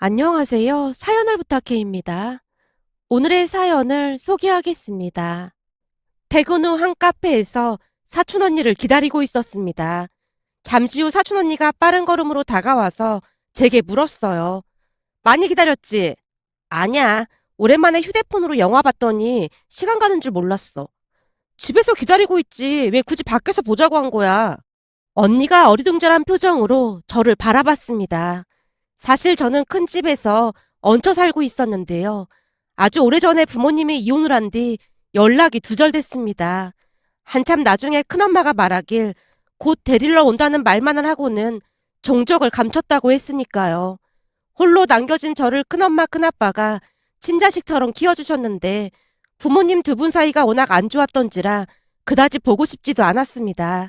안녕하세요. 사연을 부탁해입니다. 오늘의 사연을 소개하겠습니다. 퇴근 후 한 카페에서 사촌 언니를 기다리고 있었습니다. 잠시 후 사촌 언니가 빠른 걸음으로 다가와서 제게 물었어요. 많이 기다렸지? 아냐. 오랜만에 휴대폰으로 영화 봤더니 시간 가는 줄 몰랐어. 집에서 기다리고 있지. 왜 굳이 밖에서 보자고 한 거야? 언니가 어리둥절한 표정으로 저를 바라봤습니다. 사실 저는 큰 집에서 얹혀 살고 있었는데요. 아주 오래전에 부모님이 이혼을 한 뒤 연락이 두절됐습니다. 한참 나중에 큰엄마가 말하길 곧 데리러 온다는 말만을 하고는 종적을 감췄다고 했으니까요. 홀로 남겨진 저를 큰엄마 큰아빠가 친자식처럼 키워주셨는데 부모님 두 분 사이가 워낙 안 좋았던지라 그다지 보고 싶지도 않았습니다.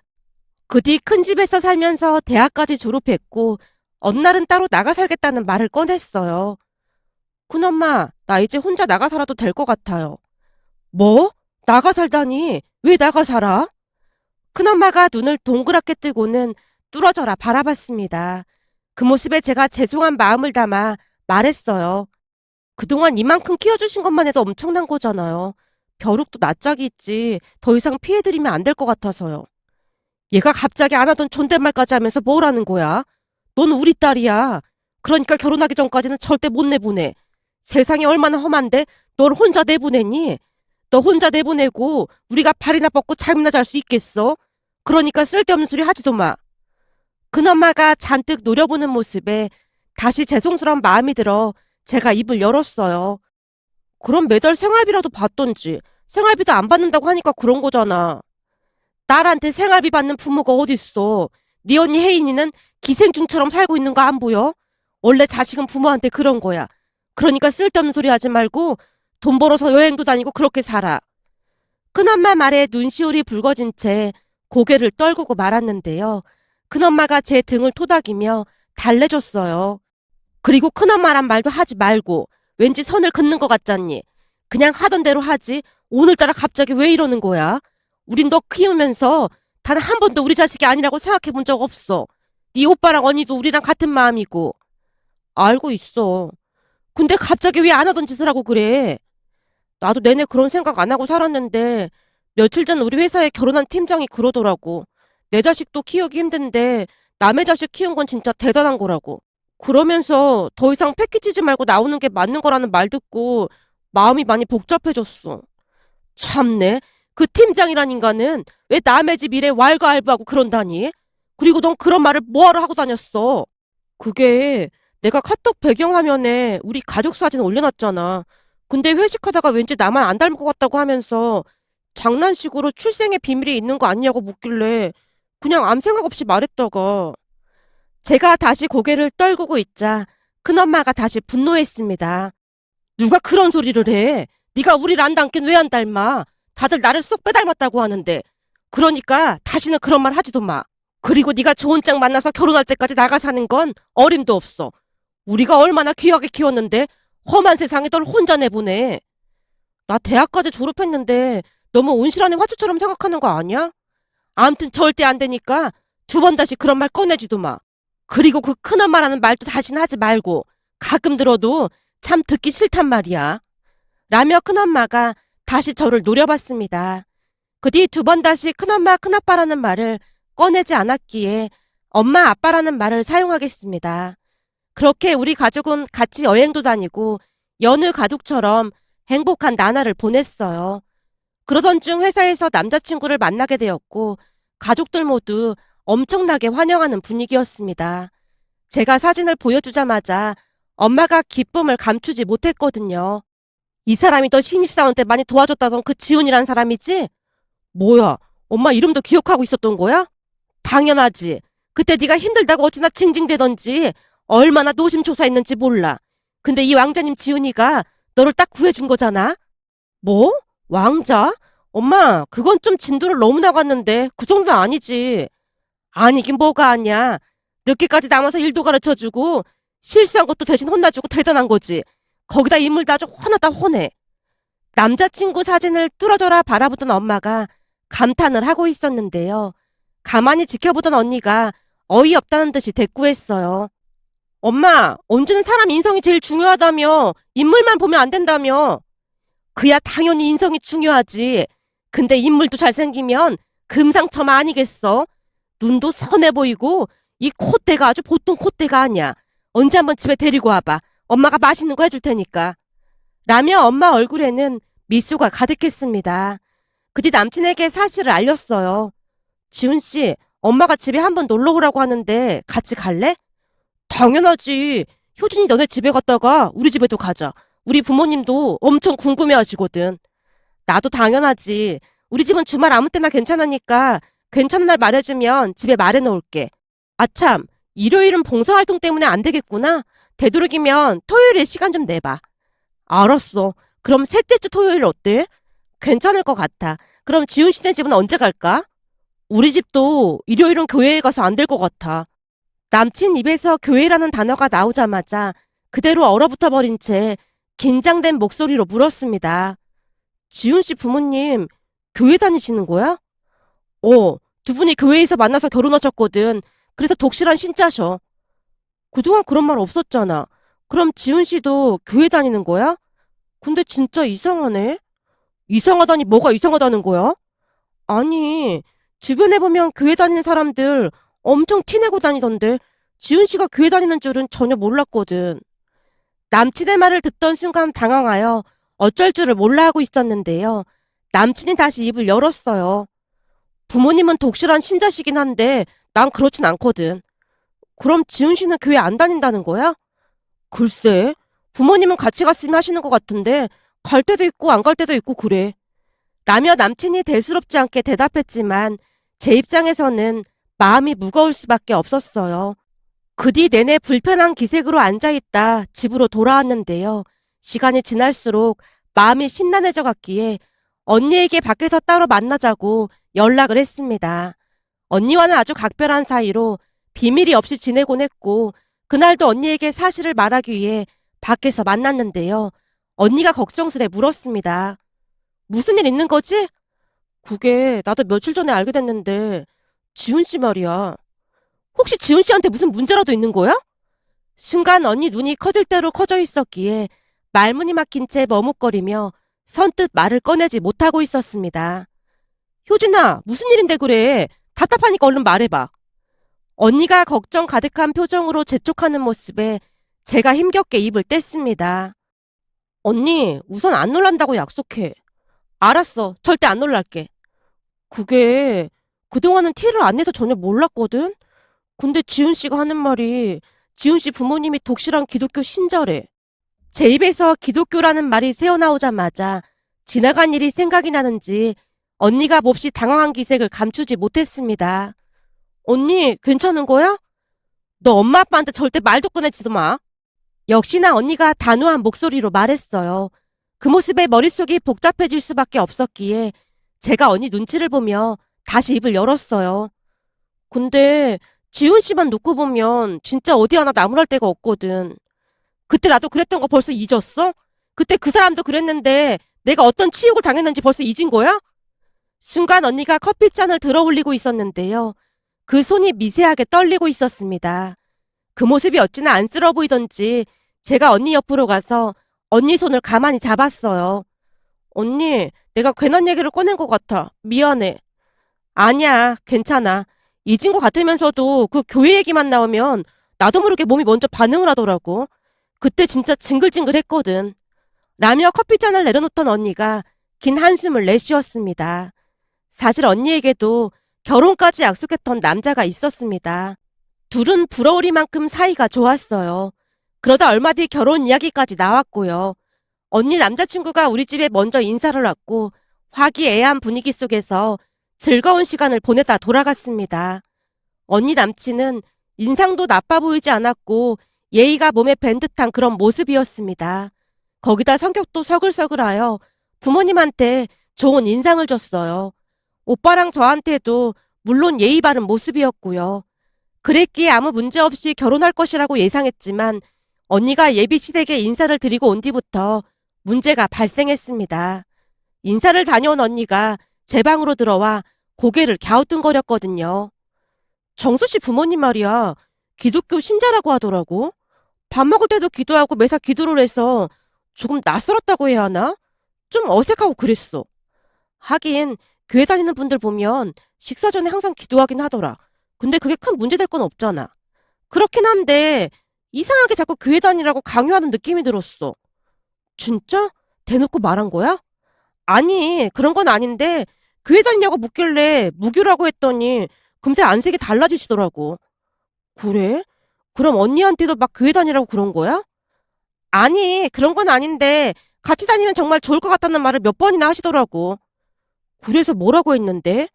그 뒤 큰 집에서 살면서 대학까지 졸업했고 어느 날은 따로 나가 살겠다는 말을 꺼냈어요. 큰엄마, 나 이제 혼자 나가 살아도 될 것 같아요. 뭐? 나가 살다니? 왜 나가 살아? 큰엄마가 눈을 동그랗게 뜨고는 뚫어져라 바라봤습니다. 그 모습에 제가 죄송한 마음을 담아 말했어요. 그동안 이만큼 키워주신 것만 해도 엄청난 거잖아요. 벼룩도 낯짝이 있지 더 이상 피해드리면 안 될 것 같아서요. 얘가 갑자기 안 하던 존댓말까지 하면서 뭐라는 거야? 넌 우리 딸이야. 그러니까 결혼하기 전까지는 절대 못 내보내. 세상이 얼마나 험한데 널 혼자 내보내니? 너 혼자 내보내고 우리가 발이나 뻗고 잠이나 잘 수 있겠어? 그러니까 쓸데없는 소리 하지도 마. 큰엄마가 잔뜩 노려보는 모습에 다시 죄송스러운 마음이 들어 제가 입을 열었어요. 그럼 매달 생활비라도 받던지. 생활비도 안 받는다고 하니까 그런 거잖아. 딸한테 생활비 받는 부모가 어딨어. 네 언니 혜인이는 기생충처럼 살고 있는 거 안 보여? 원래 자식은 부모한테 그런 거야. 그러니까 쓸데없는 소리 하지 말고 돈 벌어서 여행도 다니고 그렇게 살아. 큰엄마 말에 눈시울이 붉어진 채 고개를 떨구고 말았는데요. 큰엄마가 제 등을 토닥이며 달래줬어요. 그리고 큰엄마란 말도 하지 말고 왠지 선을 긋는 것 같잖니. 그냥 하던 대로 하지. 오늘따라 갑자기 왜 이러는 거야? 우린 너 키우면서 단 한 번도 우리 자식이 아니라고 생각해 본 적 없어. 네 오빠랑 언니도 우리랑 같은 마음이고. 알고 있어. 근데 갑자기 왜 안 하던 짓을 하고 그래? 나도 내내 그런 생각 안 하고 살았는데 며칠 전 우리 회사에 결혼한 팀장이 그러더라고. 내 자식도 키우기 힘든데 남의 자식 키운 건 진짜 대단한 거라고. 그러면서 더 이상 패키지지 말고 나오는 게 맞는 거라는 말 듣고 마음이 많이 복잡해졌어. 참네. 그 팀장이란 인간은 왜 남의 집 일에 왈가왈부하고 그런다니? 그리고 넌 그런 말을 뭐하러 하고 다녔어? 그게 내가 카톡 배경화면에 우리 가족 사진 올려놨잖아. 근데 회식하다가 왠지 나만 안 닮은 것 같다고 하면서 장난식으로 출생의 비밀이 있는 거 아니냐고 묻길래 그냥 아무 생각 없이 말했다가 제가 다시 고개를 떨구고 있자 큰엄마가 다시 분노했습니다. 누가 그런 소리를 해? 네가 우리를 안 닮긴 왜 안 닮아? 다들 나를 쏙 빼닮았다고 하는데. 그러니까 다시는 그런 말 하지도 마. 그리고 네가 좋은 짝 만나서 결혼할 때까지 나가 사는 건 어림도 없어. 우리가 얼마나 귀하게 키웠는데 험한 세상에 널 혼자 내보내. 나 대학까지 졸업했는데 너무 온실안의 화초처럼 생각하는 거 아니야? 아무튼 절대 안 되니까 두 번 다시 그런 말 꺼내지도 마. 그리고 그 큰엄마라는 말도 다시는 하지 말고 가끔 들어도 참 듣기 싫단 말이야. 라며 큰엄마가 다시 저를 노려봤습니다. 그 뒤 두 번 다시 큰엄마 큰아빠라는 말을 꺼내지 않았기에 엄마 아빠라는 말을 사용하겠습니다. 그렇게 우리 가족은 같이 여행도 다니고 여느 가족처럼 행복한 나날을 보냈어요. 그러던 중 회사에서 남자친구를 만나게 되었고 가족들 모두 엄청나게 환영하는 분위기였습니다. 제가 사진을 보여주자마자 엄마가 기쁨을 감추지 못했거든요. 이 사람이 너 신입사원 때 많이 도와줬다던 그 지훈이란 사람이지? 뭐야, 엄마 이름도 기억하고 있었던 거야? 당연하지. 그때 네가 힘들다고 어찌나 징징대던지 얼마나 노심초사했는지 몰라. 근데 이 왕자님 지훈이가 너를 딱 구해준 거잖아? 뭐? 왕자? 엄마, 그건 좀 진도를 너무 나갔는데 그 정도는 아니지. 아니긴 뭐가 아니야. 늦게까지 남아서 일도 가르쳐주고 실수한 것도 대신 혼나주고 대단한 거지. 거기다 인물도 아주 훤하다 훤해. 남자친구 사진을 뚫어져라 바라보던 엄마가 감탄을 하고 있었는데요. 가만히 지켜보던 언니가 어이없다는 듯이 대꾸했어요. 엄마, 언제는 사람 인성이 제일 중요하다며. 인물만 보면 안 된다며. 그야 당연히 인성이 중요하지. 근데 인물도 잘생기면 금상첨화 아니겠어? 눈도 선해 보이고 이 콧대가 아주 보통 콧대가 아니야. 언제 한번 집에 데리고 와봐. 엄마가 맛있는 거 해줄 테니까. 라며 엄마 얼굴에는 미소가 가득했습니다. 그 뒤 남친에게 사실을 알렸어요. 지훈 씨, 엄마가 집에 한번 놀러 오라고 하는데 같이 갈래? 당연하지. 효준이 너네 집에 갔다가 우리 집에도 가자. 우리 부모님도 엄청 궁금해 하시거든. 나도 당연하지. 우리 집은 주말 아무 때나 괜찮으니까 괜찮은 날 말해주면 집에 말해 놓을게. 아참, 일요일은 봉사활동 때문에 안 되겠구나. 되도록이면 토요일에 시간 좀 내봐. 알았어. 그럼 셋째 주 토요일 어때? 괜찮을 것 같아. 그럼 지훈 씨네 집은 언제 갈까? 우리 집도 일요일은 교회에 가서 안 될 것 같아. 남친 입에서 교회라는 단어가 나오자마자 그대로 얼어붙어 버린 채 긴장된 목소리로 물었습니다. 지훈 씨 부모님 교회 다니시는 거야? 어, 두 분이 교회에서 만나서 결혼하셨거든. 그래서 독실한 신자셔. 그동안 그런 말 없었잖아. 그럼 지훈 씨도 교회 다니는 거야? 근데 진짜 이상하네. 이상하다니 뭐가 이상하다는 거야? 아니, 주변에 보면 교회 다니는 사람들 엄청 티내고 다니던데 지훈 씨가 교회 다니는 줄은 전혀 몰랐거든. 남친의 말을 듣던 순간 당황하여 어쩔 줄을 몰라 하고 있었는데요. 남친이 다시 입을 열었어요. 부모님은 독실한 신자시긴 한데 난 그렇진 않거든. 그럼 지훈 씨는 교회 안 다닌다는 거야? 글쎄, 부모님은 같이 갔으면 하시는 것 같은데 갈 때도 있고 안 갈 때도 있고 그래. 라며 남친이 대수롭지 않게 대답했지만 제 입장에서는 마음이 무거울 수밖에 없었어요. 그 뒤 내내 불편한 기색으로 앉아있다 집으로 돌아왔는데요. 시간이 지날수록 마음이 심란해져 갔기에 언니에게 밖에서 따로 만나자고 연락을 했습니다. 언니와는 아주 각별한 사이로 비밀이 없이 지내곤 했고 그날도 언니에게 사실을 말하기 위해 밖에서 만났는데요. 언니가 걱정스레 물었습니다. 무슨 일 있는 거지? 그게 나도 며칠 전에 알게 됐는데 지훈 씨 말이야. 혹시 지훈 씨한테 무슨 문제라도 있는 거야? 순간 언니 눈이 커질 대로 커져 있었기에 말문이 막힌 채 머뭇거리며 선뜻 말을 꺼내지 못하고 있었습니다. 효진아, 무슨 일인데 그래? 답답하니까 얼른 말해봐. 언니가 걱정 가득한 표정으로 재촉하는 모습에 제가 힘겹게 입을 뗐습니다. 언니, 우선 안 놀란다고 약속해. 알았어. 절대 안 놀랄게. 그게 그동안은 티를 안 내서 전혀 몰랐거든? 근데 지훈 씨가 하는 말이 지훈 씨 부모님이 독실한 기독교 신자래. 제 입에서 기독교라는 말이 새어나오자마자 지나간 일이 생각이 나는지 언니가 몹시 당황한 기색을 감추지 못했습니다. 언니, 괜찮은 거야? 너 엄마 아빠한테 절대 말도 꺼내지도 마. 역시나 언니가 단호한 목소리로 말했어요. 그 모습에 머릿속이 복잡해질 수밖에 없었기에 제가 언니 눈치를 보며 다시 입을 열었어요. 근데 지훈 씨만 놓고 보면 진짜 어디 하나 나무랄 데가 없거든. 그때 나도 그랬던 거 벌써 잊었어? 그때 그 사람도 그랬는데 내가 어떤 치욕을 당했는지 벌써 잊은 거야? 순간 언니가 커피잔을 들어 올리고 있었는데요. 그 손이 미세하게 떨리고 있었습니다. 그 모습이 어찌나 안쓰러워 보이던지 제가 언니 옆으로 가서 언니 손을 가만히 잡았어요. 언니, 내가 괜한 얘기를 꺼낸 것 같아. 미안해. 아니야, 괜찮아. 잊은 것 같으면서도 그 교회 얘기만 나오면 나도 모르게 몸이 먼저 반응을 하더라고. 그때 진짜 징글징글 했거든. 라며 커피잔을 내려놓던 언니가 긴 한숨을 내쉬었습니다. 사실 언니에게도 결혼까지 약속했던 남자가 있었습니다. 둘은 부러우리만큼 사이가 좋았어요. 그러다 얼마 뒤 결혼 이야기까지 나왔고요. 언니 남자친구가 우리 집에 먼저 인사를 왔고 화기애애한 분위기 속에서 즐거운 시간을 보내다 돌아갔습니다. 언니 남친은 인상도 나빠 보이지 않았고 예의가 몸에 밴 듯한 그런 모습이었습니다. 거기다 성격도 서글서글하여 부모님한테 좋은 인상을 줬어요. 오빠랑 저한테도 물론 예의 바른 모습이었고요. 그랬기에 아무 문제 없이 결혼할 것이라고 예상했지만 언니가 예비 시댁에 인사를 드리고 온 뒤부터 문제가 발생했습니다. 인사를 다녀온 언니가 제 방으로 들어와 고개를 갸우뚱거렸거든요. 정수 씨 부모님 말이야. 기독교 신자라고 하더라고. 밥 먹을 때도 기도하고 매사 기도를 해서 조금 낯설었다고 해야 하나? 좀 어색하고 그랬어. 하긴 교회 다니는 분들 보면 식사 전에 항상 기도하긴 하더라. 근데 그게 큰 문제될 건 없잖아. 그렇긴 한데 이상하게 자꾸 교회 다니라고 강요하는 느낌이 들었어. 진짜? 대놓고 말한 거야? 아니, 그런 건 아닌데 교회 다니냐고 묻길래 무교라고 했더니 금세 안색이 달라지시더라고. 그래? 그럼 언니한테도 막 교회 다니라고 그런 거야? 아니, 그런 건 아닌데 같이 다니면 정말 좋을 것 같다는 말을 몇 번이나 하시더라고. 그래서 뭐라고 했는데?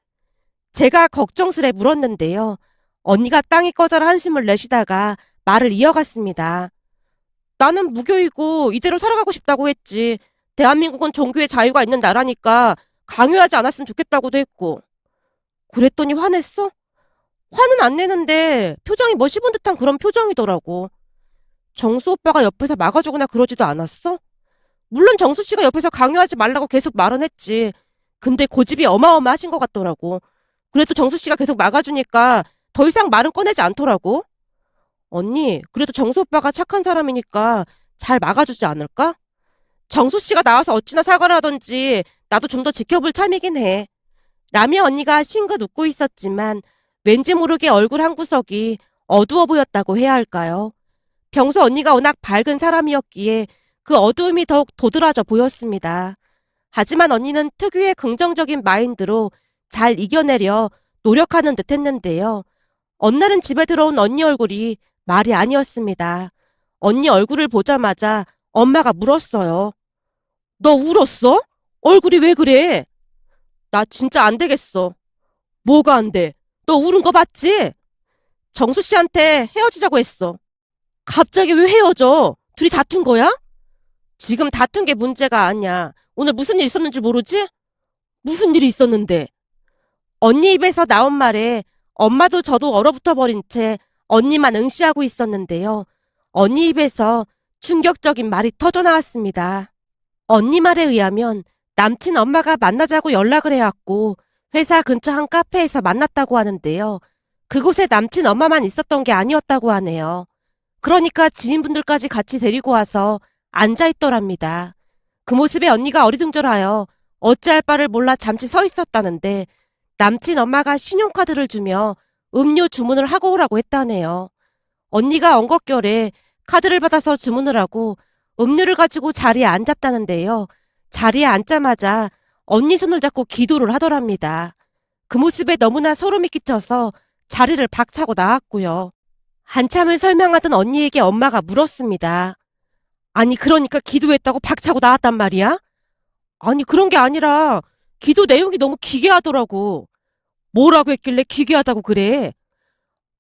제가 걱정스레 물었는데요. 언니가 땅이 꺼져라 한숨을 내쉬다가 말을 이어갔습니다. 나는 무교이고 이대로 살아가고 싶다고 했지. 대한민국은 종교의 자유가 있는 나라니까 강요하지 않았으면 좋겠다고도 했고. 그랬더니 화냈어? 화는 안 내는데 표정이 뭐 씹은 듯한 그런 표정이더라고. 정수 오빠가 옆에서 막아주거나 그러지도 않았어? 물론 정수 씨가 옆에서 강요하지 말라고 계속 말은 했지. 근데 고집이 어마어마하신 것 같더라고. 그래도 정수 씨가 계속 막아주니까 더 이상 말은 꺼내지 않더라고. 언니, 그래도 정수 오빠가 착한 사람이니까 잘 막아주지 않을까? 정수 씨가 나와서 어찌나 사과를 하던지 나도 좀 더 지켜볼 참이긴 해. 라미 언니가 싱긋 웃고 있었지만 왠지 모르게 얼굴 한 구석이 어두워 보였다고 해야 할까요? 평소 언니가 워낙 밝은 사람이었기에 그 어두움이 더욱 도드라져 보였습니다. 하지만 언니는 특유의 긍정적인 마인드로 잘 이겨내려 노력하는 듯 했는데요. 어느 날은 집에 들어온 언니 얼굴이 말이 아니었습니다. 언니 얼굴을 보자마자 엄마가 물었어요. 너 울었어? 얼굴이 왜 그래? 나 진짜 안 되겠어. 뭐가 안 돼? 너 울은 거 봤지? 정수 씨한테 헤어지자고 했어. 갑자기 왜 헤어져? 둘이 다툰 거야? 지금 다툰 게 문제가 아니야. 오늘 무슨 일 있었는지 모르지? 무슨 일이 있었는데? 언니 입에서 나온 말에 엄마도 저도 얼어붙어 버린 채 언니만 응시하고 있었는데요. 언니 입에서 충격적인 말이 터져 나왔습니다. 언니 말에 의하면 남친 엄마가 만나자고 연락을 해왔고 회사 근처 한 카페에서 만났다고 하는데요. 그곳에 남친 엄마만 있었던 게 아니었다고 하네요. 그러니까 지인분들까지 같이 데리고 와서 앉아있더랍니다. 그 모습에 언니가 어리둥절하여 어찌할 바를 몰라 잠시 서 있었다는데 남친 엄마가 신용카드를 주며 음료 주문을 하고 오라고 했다네요. 언니가 엉겁결에 카드를 받아서 주문을 하고 음료를 가지고 자리에 앉았다는데요. 자리에 앉자마자 언니 손을 잡고 기도를 하더랍니다. 그 모습에 너무나 소름이 끼쳐서 자리를 박차고 나왔고요. 한참을 설명하던 언니에게 엄마가 물었습니다. 아니, 그러니까 기도했다고 박차고 나왔단 말이야? 아니, 그런 게 아니라 기도 내용이 너무 기괴하더라고. 뭐라고 했길래 기괴하다고 그래?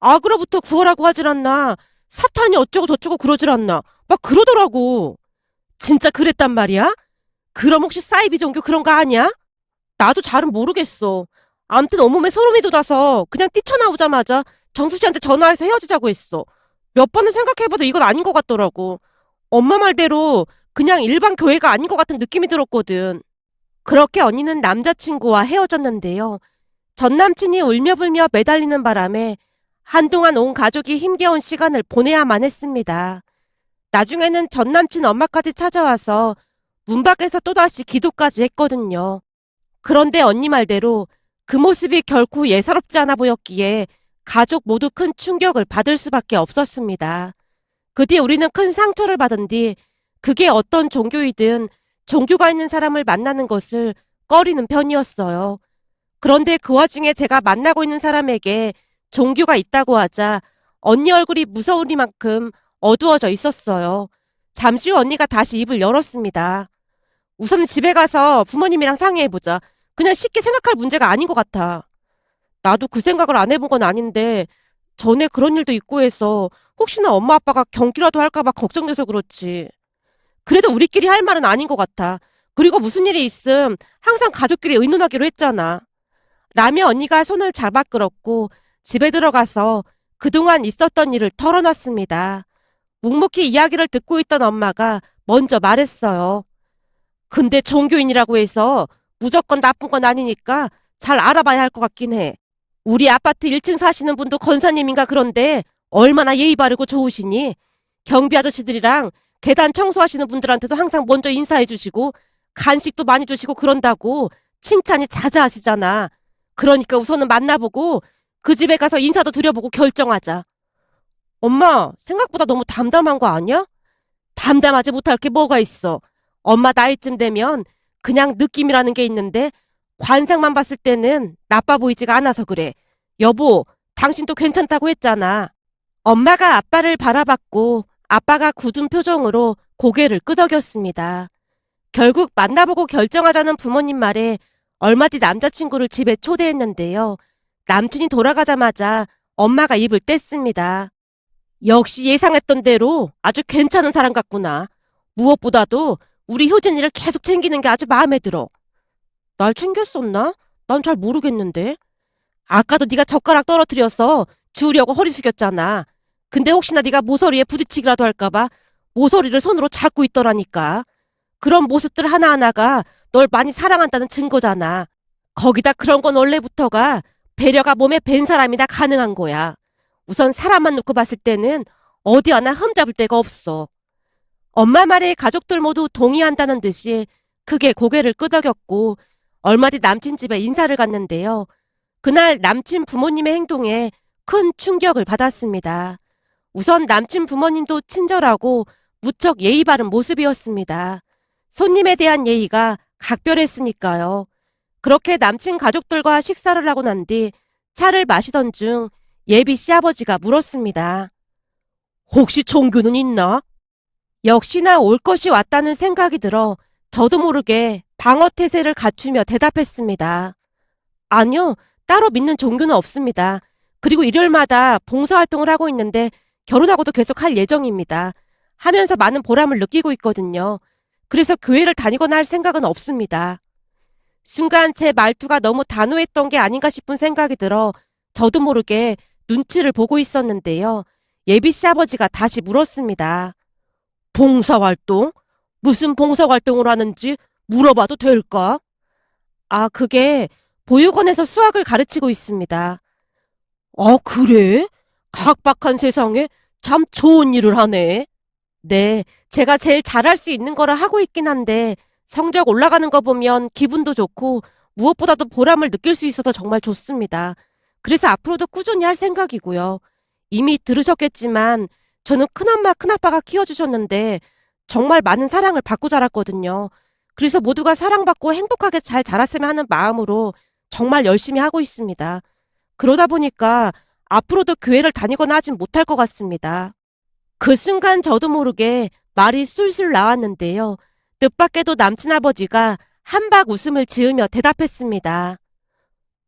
악으로부터 구하라고 하질 않나. 사탄이 어쩌고 저쩌고 그러질 않나. 막 그러더라고. 진짜 그랬단 말이야? 그럼 혹시 사이비 종교 그런 거 아니야? 나도 잘은 모르겠어. 암튼 온몸에 소름이 돋아서 그냥 뛰쳐나오자마자 정수 씨한테 전화해서 헤어지자고 했어. 몇 번을 생각해봐도 이건 아닌 것 같더라고. 엄마 말대로 그냥 일반 교회가 아닌 것 같은 느낌이 들었거든. 그렇게 언니는 남자친구와 헤어졌는데요. 전 남친이 울며불며 매달리는 바람에 한동안 온 가족이 힘겨운 시간을 보내야만 했습니다. 나중에는 전 남친 엄마까지 찾아와서 문 밖에서 또다시 기도까지 했거든요. 그런데 언니 말대로 그 모습이 결코 예사롭지 않아 보였기에 가족 모두 큰 충격을 받을 수밖에 없었습니다. 그 뒤 우리는 큰 상처를 받은 뒤 그게 어떤 종교이든 종교가 있는 사람을 만나는 것을 꺼리는 편이었어요. 그런데 그 와중에 제가 만나고 있는 사람에게 종교가 있다고 하자 언니 얼굴이 무서우리만큼 어두워져 있었어요. 잠시 후 언니가 다시 입을 열었습니다. 우선은 집에 가서 부모님이랑 상의해보자. 그냥 쉽게 생각할 문제가 아닌 것 같아. 나도 그 생각을 안 해본 건 아닌데 전에 그런 일도 있고 해서 혹시나 엄마 아빠가 경기라도 할까봐 걱정돼서 그렇지. 그래도 우리끼리 할 말은 아닌 것 같아. 그리고 무슨 일이 있음 항상 가족끼리 의논하기로 했잖아. 라며 언니가 손을 잡아 끌었고 집에 들어가서 그동안 있었던 일을 털어놨습니다. 묵묵히 이야기를 듣고 있던 엄마가 먼저 말했어요. 근데 종교인이라고 해서 무조건 나쁜 건 아니니까 잘 알아봐야 할 것 같긴 해. 우리 아파트 1층 사시는 분도 권사님인가 그런데 얼마나 예의 바르고 좋으시니? 경비 아저씨들이랑 계단 청소하시는 분들한테도 항상 먼저 인사해 주시고 간식도 많이 주시고 그런다고 칭찬이 자자하시잖아. 그러니까 우선은 만나보고 그 집에 가서 인사도 드려보고 결정하자. 엄마, 생각보다 너무 담담한 거 아니야? 담담하지 못할 게 뭐가 있어. 엄마 나이쯤 되면 그냥 느낌이라는 게 있는데 관상만 봤을 때는 나빠 보이지가 않아서 그래. 여보, 당신도 괜찮다고 했잖아. 엄마가 아빠를 바라봤고 아빠가 굳은 표정으로 고개를 끄덕였습니다. 결국 만나보고 결정하자는 부모님 말에 얼마 뒤 남자친구를 집에 초대했는데요. 남친이 돌아가자마자 엄마가 입을 뗐습니다. 역시 예상했던 대로 아주 괜찮은 사람 같구나. 무엇보다도 우리 효진이를 계속 챙기는 게 아주 마음에 들어. 날 챙겼었나? 난 잘 모르겠는데. 아까도 네가 젓가락 떨어뜨려서 주우려고 허리 숙였잖아. 근데 혹시나 네가 모서리에 부딪히기라도 할까봐 모서리를 손으로 잡고 있더라니까. 그런 모습들 하나하나가 널 많이 사랑한다는 증거잖아. 거기다 그런 건 원래부터가 배려가 몸에 밴 사람이나 가능한 거야. 우선 사람만 놓고 봤을 때는 어디 하나 흠잡을 데가 없어. 엄마 말에 가족들 모두 동의한다는 듯이 크게 고개를 끄덕였고 얼마 뒤 남친 집에 인사를 갔는데요. 그날 남친 부모님의 행동에 큰 충격을 받았습니다. 우선 남친 부모님도 친절하고 무척 예의 바른 모습이었습니다. 손님에 대한 예의가 각별했으니까요. 그렇게 남친 가족들과 식사를 하고 난 뒤 차를 마시던 중 예비 시아버지가 물었습니다. 혹시 종교는 있나? 역시나 올 것이 왔다는 생각이 들어 저도 모르게 방어 태세를 갖추며 대답했습니다. 아니요, 따로 믿는 종교는 없습니다. 그리고 일요일마다 봉사활동을 하고 있는데 결혼하고도 계속 할 예정입니다. 하면서 많은 보람을 느끼고 있거든요. 그래서 교회를 다니거나 할 생각은 없습니다. 순간 제 말투가 너무 단호했던 게 아닌가 싶은 생각이 들어 저도 모르게 눈치를 보고 있었는데요. 예비 시아버지가 다시 물었습니다. 봉사활동? 무슨 봉사활동을 하는지 물어봐도 될까? 아, 그게 보육원에서 수학을 가르치고 있습니다. 아, 그래? 각박한 세상에 참 좋은 일을 하네. 네, 제가 제일 잘할 수 있는 거를 하고 있긴 한데 성적 올라가는 거 보면 기분도 좋고 무엇보다도 보람을 느낄 수 있어서 정말 좋습니다. 그래서 앞으로도 꾸준히 할 생각이고요. 이미 들으셨겠지만 저는 큰엄마, 큰아빠가 키워주셨는데 정말 많은 사랑을 받고 자랐거든요. 그래서 모두가 사랑받고 행복하게 잘 자랐으면 하는 마음으로 정말 열심히 하고 있습니다. 그러다 보니까 앞으로도 교회를 다니거나 하진 못할 것 같습니다. 그 순간 저도 모르게 말이 술술 나왔는데요. 뜻밖에도 남친 아버지가 한박 웃음을 지으며 대답했습니다.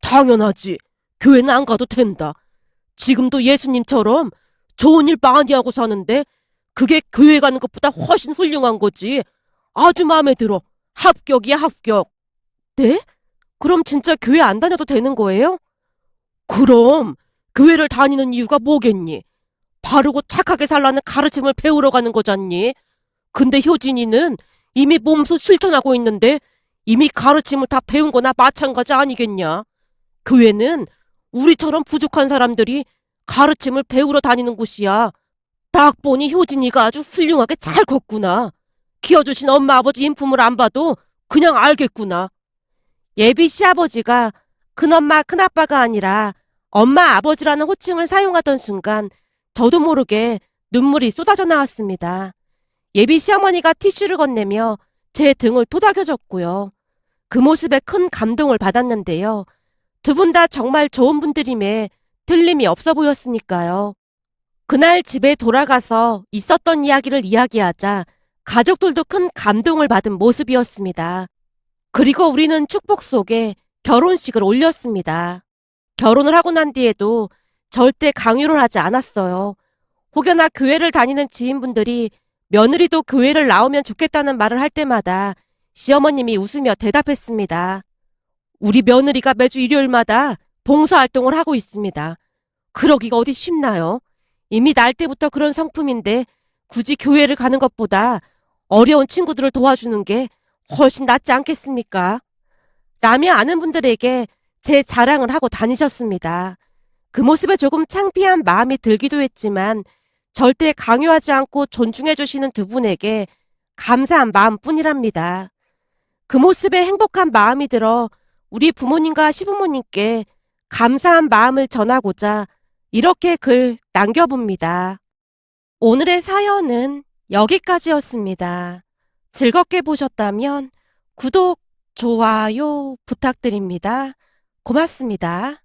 당연하지. 교회는 안 가도 된다. 지금도 예수님처럼 좋은 일 많이 하고 사는데 그게 교회 가는 것보다 훨씬 훌륭한 거지. 아주 마음에 들어. 합격이야, 합격. 네? 그럼 진짜 교회 안 다녀도 되는 거예요? 그럼 교회를 다니는 이유가 뭐겠니? 바르고 착하게 살라는 가르침을 배우러 가는 거잖니. 근데 효진이는 이미 몸소 실천하고 있는데 이미 가르침을 다 배운 거나 마찬가지 아니겠냐? 교회는 우리처럼 부족한 사람들이 가르침을 배우러 다니는 곳이야. 딱 보니 효진이가 아주 훌륭하게 잘 컸구나. 키워주신 엄마 아버지 인품을 안 봐도 그냥 알겠구나. 예비 시아버지가 큰엄마 큰아빠가 아니라 엄마 아버지라는 호칭을 사용하던 순간 저도 모르게 눈물이 쏟아져 나왔습니다. 예비 시어머니가 티슈를 건네며 제 등을 토닥여줬고요. 그 모습에 큰 감동을 받았는데요. 두 분 다 정말 좋은 분들임에 틀림이 없어 보였으니까요. 그날 집에 돌아가서 있었던 이야기를 이야기하자 가족들도 큰 감동을 받은 모습이었습니다. 그리고 우리는 축복 속에 결혼식을 올렸습니다. 결혼을 하고 난 뒤에도 절대 강요를 하지 않았어요. 혹여나 교회를 다니는 지인분들이 며느리도 교회를 나오면 좋겠다는 말을 할 때마다 시어머님이 웃으며 대답했습니다. 우리 며느리가 매주 일요일마다 봉사활동을 하고 있습니다. 그러기가 어디 쉽나요? 이미 날 때부터 그런 성품인데 굳이 교회를 가는 것보다 어려운 친구들을 도와주는 게 훨씬 낫지 않겠습니까? 라며 아는 분들에게 제 자랑을 하고 다니셨습니다. 그 모습에 조금 창피한 마음이 들기도 했지만 절대 강요하지 않고 존중해 주시는 두 분에게 감사한 마음뿐이랍니다. 그 모습에 행복한 마음이 들어 우리 부모님과 시부모님께 감사한 마음을 전하고자 이렇게 글 남겨봅니다. 오늘의 사연은 여기까지였습니다. 즐겁게 보셨다면 구독, 좋아요 부탁드립니다. 고맙습니다.